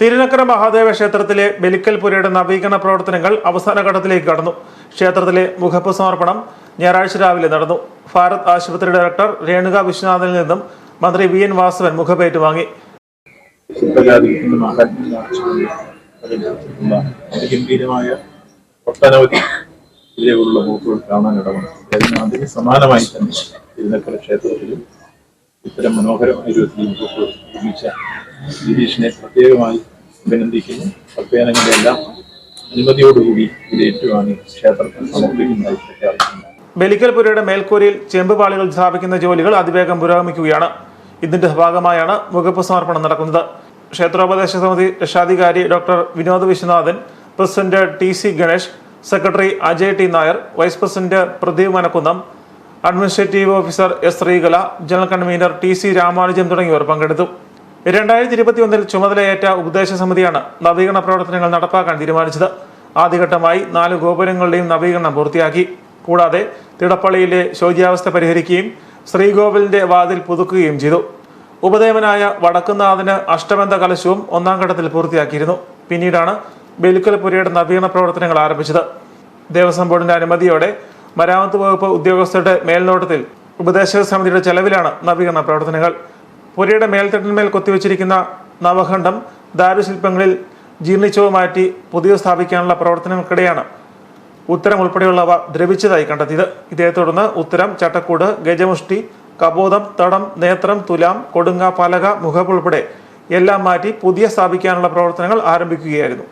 തിരുനക്കര മഹാദേവ ക്ഷേത്രത്തിലെ ബലിക്കൽ പുരയുടെ നവീകരണ പ്രവർത്തനങ്ങൾ അവസാന ഘട്ടത്തിലേക്ക് കടന്നു. ക്ഷേത്രത്തിലെ മുഖപ്പ് സമർപ്പണം ഞായറാഴ്ച രാവിലെ നടന്നു. ഭാരത് ആശുപത്രി ഡയറക്ടർ രേണുക വിശ്വനാഥിൽ നിന്നും മന്ത്രി വി എൻ വാസവൻ മുഖപ്പേറ്റ് വാങ്ങി അതിഗംഭീരമായ ഒട്ടനവധി ജില്ലകളുള്ള പോക്കുകൾ കാണാൻ ഇടവന്നു. അതിന് സമാനമായി തന്നെ തിരുനക്കര ക്ഷേത്രത്തിലും ഇത്തരം മനോഹരമായ രൂപത്തിൽ പോക്കുകൾ നിർമ്മിച്ച ഗിരീഷിനെ പ്രത്യേകമായി അഭിനന്ദിക്കുന്നു. പ്രത്യേകങ്ങളുടെ എല്ലാം അനുമതിയോടുകൂടി ഇത് ഏറ്റുവാങ്ങി ക്ഷേത്രത്തിൽ സമർപ്പിക്കുന്നതായി പ്രഖ്യാപിക്കുന്നു. ബലിക്കൽപുരയുടെ മേൽക്കൂരയിൽ ചെമ്പുപാളികൾ സ്ഥാപിക്കുന്ന ജോലികൾ അതിവേഗം പുരോഗമിക്കുകയാണ്. ഇതിന്റെ ഭാഗമായാണ് മുഖപ്പ് സമർപ്പണം നടക്കുന്നത്. ക്ഷേത്രോപദേശ സമിതി രക്ഷാധികാരി doctor Vinod Viswanathan president T C Ganesh secretary Ajay T Nair vice president Pradeep Manakkunnam administrative officer S Sreekala general convener T C Ramanujan തുടങ്ങിയവർ പങ്കെടുത്തു. രണ്ടായിരത്തി ഇരുപത്തിയൊന്നിൽ ചുമതലയേറ്റ ഉപദേശ സമിതിയാണ് നവീകരണ പ്രവർത്തനങ്ങൾ നടപ്പാക്കാൻ തീരുമാനിച്ചത്. ആദ്യഘട്ടമായി നാല് ഗോപുരങ്ങളുടെയും നവീകരണം പൂർത്തിയാക്കി. കൂടാതെ തിടപ്പള്ളിയിലെ ശോച്യാവസ്ഥ പരിഹരിക്കുകയും ശ്രീകോവിലിന്റെ വാതിൽ പുതുക്കുകയും ചെയ്തു. ഉപദേവനായ വടക്കുന്നാഥന് അഷ്ടബന്ധ കലശവും ഒന്നാം ഘട്ടത്തിൽ പൂർത്തിയാക്കിയിരുന്നു. പിന്നീടാണ് ബെലുക്കൽപുരയുടെ നവീകരണ പ്രവർത്തനങ്ങൾ ആരംഭിച്ചത്. ദേവസ്വം ബോർഡിന്റെ അനുമതിയോടെ മരാമത്ത് വകുപ്പ് ഉദ്യോഗസ്ഥരുടെ മേൽനോട്ടത്തിൽ ഉപദേശക സമിതിയുടെ ചെലവിലാണ് നവീകരണ പ്രവർത്തനങ്ങൾ. പുരയുടെ മേൽത്തട്ടിന്മേൽ കൊത്തിവെച്ചിരിക്കുന്ന നവഖണ്ഡം ദാരുശില്പങ്ങളിൽ ജീർണിച്ചവ് മാറ്റി പുതിയ സ്ഥാപിക്കാനുള്ള പ്രവർത്തനങ്ങൾക്കിടെയാണ്. ഉത്തരം ഉൾപ്പെടെയുള്ളവ ദ്രവിച്ചതായി കണ്ടെത്തിയത്. ഇതേ തുടർന്ന് ഉത്തരം ചട്ടക്കൂട് ഗജമുഷ്ടി കബോധം തടം നേത്രം തുലാം കൊടുങ്ങ പലക മുഖപ്പുൾപ്പെടെ എല്ലാം മാറ്റി പുതിയ സ്ഥാപിക്കാനുള്ള പ്രവർത്തനങ്ങൾ ആരംഭിക്കുകയായിരുന്നു.